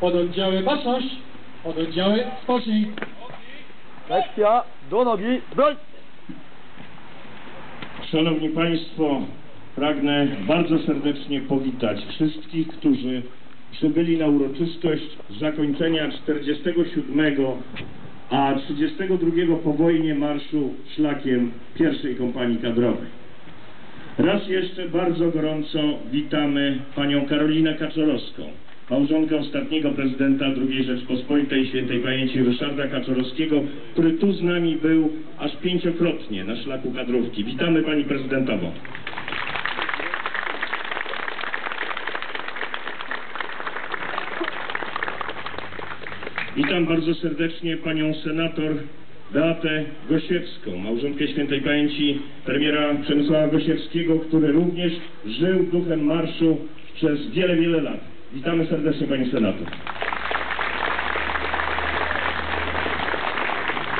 Pododdziały baczność, pododdziały spocznij. Lekcja, do nogi, broń! Szanowni Państwo, pragnę bardzo serdecznie powitać wszystkich, którzy przybyli na uroczystość zakończenia 47, a 32 po wojnie marszu szlakiem pierwszej kompanii kadrowej. Raz jeszcze bardzo gorąco witamy panią Karolinę Kaczorowską, małżonkę ostatniego prezydenta II Rzeczpospolitej świętej pamięci Ryszarda Kaczorowskiego, który tu z nami był aż pięciokrotnie na szlaku kadrówki. Witamy pani prezydentową. Witam bardzo serdecznie panią senator Beatę Gosiewską, małżonkę świętej pamięci premiera Przemysława Gosiewskiego, który również żył duchem marszu przez wiele, wiele lat. Witamy serdecznie pani senator.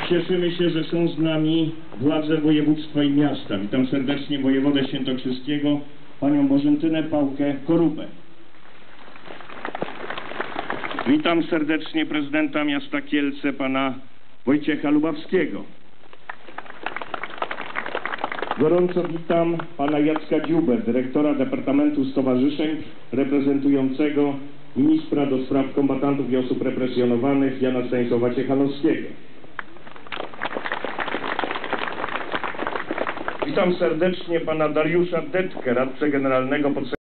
Cieszymy się, że są z nami władze województwa i miasta. Witam serdecznie wojewodę świętokrzyskiego, panią Bożentynę Pałkę Korupę. Witam serdecznie prezydenta miasta Kielce, pana Wojciecha Lubawskiego. Gorąco witam pana Jacka Dziubę, dyrektora Departamentu Stowarzyszeń, reprezentującego ministra do spraw kombatantów i osób represjonowanych Jana Stanisława Ciechanowskiego. Witam serdecznie pana Dariusza Detkę, radcę generalnego podsekretarza